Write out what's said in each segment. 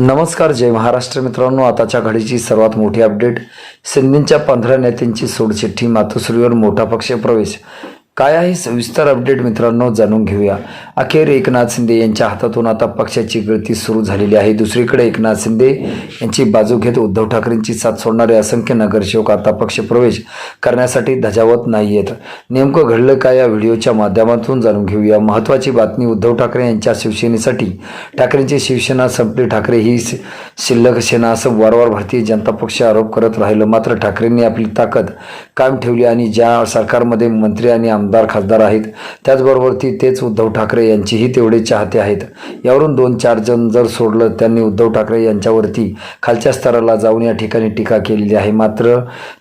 नमस्कार जय महाराष्ट्र मित्रांनो. आताच्या घडीची सर्वात मोठी अपडेट सिंधींच्या पंधरा नेत्यांची सोडचिठ्ठी मातोश्रीवर मोठा पक्ष प्रवेश काय आहे? सविस्तर अपडेट मित्रांनो जाणून घेऊया. अखेर एकनाथ शिंदे यांच्या हातातून आता पक्षाची गळती सुरू झालेली आहे. दुसरीकडे एकनाथ शिंदे यांची बाजू घेत उद्धव ठाकरेंची साथ सोडणारे असंख्य नगरसेवक आता पक्षप्रवेश करण्यासाठी धजावत नाही आहेत नेमकं घडलं काय या व्हिडिओच्या माध्यमातून जाणून घेऊया. महत्त्वाची बातमी उद्धव ठाकरे यांच्या शिवसेनेसाठी. ठाकरेंची शिवसेना संपली. ठाकरे ही शिल्लक सेना असं वारंवार भारतीय जनता पक्ष आरोप करत राहिलं. मात्र ठाकरेंनी आपली ताकद कायम ठेवली आणि ज्या सरकारमध्ये मंत्री आणि आमदार खासदार आहेत. त्याचबरोबर ती तेच उद्धव ठाकरे यांचीही तेवढे चाहते आहेत. यावरून दोन चार जण जर सोडलं त्यांनी उद्धव ठाकरे यांच्यावरती खालच्या स्तराला जाऊन या ठिकाणी टीका केलेली आहे. मात्र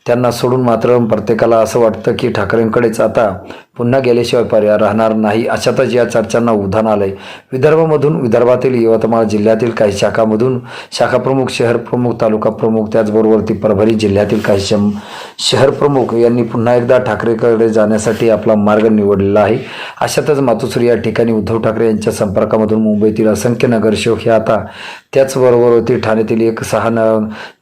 त्यांना सोडून मात्र प्रत्येकाला असं वाटतं की ठाकरेंकडेच आता पुन्हा गेल्याशिवाय पर्याय राहणार नाही अशातच या चर्चांना उधाण आलंय. विदर्भामधून विदर्भातील यवतमाळ जिल्ह्यातील काही शाखामधून शाखा प्रमुख शहर प्रमुख तालुका प्रमुख त्याचबरोबर ती परभणी जिल्ह्यातील काही शम शहर प्रमुख यांनी पुन्हा एकदा ठाकरेकडे जाण्यासाठी आपला मार्ग निवडलेला आहे. अशातच मातोश्री या ठिकाणी उद्धव ठाकरे यांच्या संपर्कामधून मुंबईतील असंख्य नगरसेवक हे आता त्याचबरोबर ती ठाण्यातील एक सहा न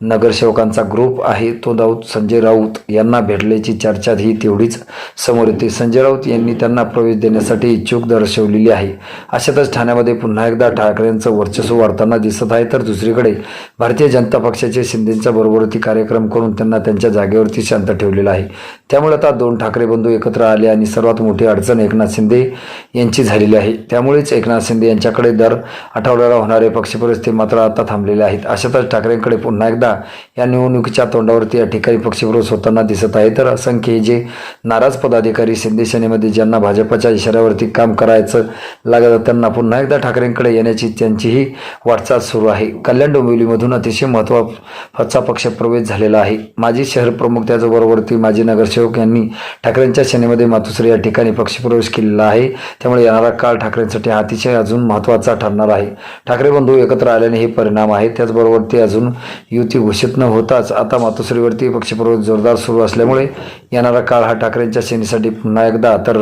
नगरसेवकांचा ग्रुप आहे तो दाऊद संजय राऊत यांना भेटल्याची चर्चा ही तेवढीच समोर येते. संजय राऊत यांनी त्यांना प्रवेश देण्यासाठी इच्छुक दर्शवलेली आहे. अशातच ठाण्यामध्ये पुन्हा एकदा ठाकरेंचं वर्चस्व वाढताना दिसत आहे. तर दुसरीकडे भारतीय जनता पक्षाचे शिंदेच्या बरोबरती कार्यक्रम करून त्यांना त्यांच्या जागेवरती शांत ठेवलेला आहे. त्यामुळे आता दोन ठाकरे बंधू एकत्र आले आणि सर्वात मोठी अडचण एकनाथ शिंदे यांची झालेली आहे. त्यामुळेच एकनाथ शिंदे यांच्याकडे दर आठवड्याला होणारे पक्षपरिस्थिती ते मात्र आता थांबलेले आहेत. अशातच ठाकरेंकडे पुन्हा एकदा या निवडणुकीच्या तोंडावरती या ठिकाणी पक्षप्रवेश होताना दिसत आहे. तर असंख्य हे जे नाराज पदाधिकारी शिंदे सेनेमध्ये ज्यांना भाजपच्या इशाऱ्यावरती काम करायचं लागत त्यांना पुन्हा एकदा ठाकरेंकडे येण्याची त्यांचीही वाटचाल सुरू आहे. कल्याण डोंबिवलीमधून अतिशय महत्त्वाचा पक्षप्रवेश झालेला आहे. माजी शहर प्रमुख त्याचबरोबर ती माजी नगरसेवक यांनी ठाकरेंच्या सेनेमध्ये मातोश्री या ठिकाणी पक्षप्रवेश केलेला आहे त्यामुळे येणारा काळ ठाकरेंसाठी हा अतिशय अजून महत्त्वाचा ठरणार आहे ठाकरे बंधू एकत्र आल्याने हे परिणाम आहेत त्याचबरोबर ते अजून युती घोषित न होताच आता मातोश्रीवरती पक्षप्रवेश जोरदार सुरू असल्यामुळे येणारा काळ हा ठाकरेंच्या सेनेसाठी पुन्हा एकदा तर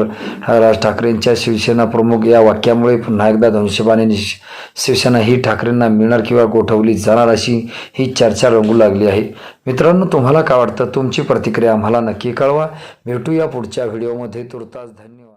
राज ठाकरेंच्या शिवसेना प्रमुख या वाक्यामुळे पुन्हा एकदा धनुष्यबाने शिवसेना ही ठाकरेंना मिळणार किंवा गोठवली जाणार अशी ही चर्चा रंगू लागली आहे मित्रांनो तुम्हाला काय वाटतं तुमची प्रतिक्रिया आम्हाला नक्की कळवा. भेटूया पुढच्या व्हिडिओमध्ये. तुर्तास धन्यवाद.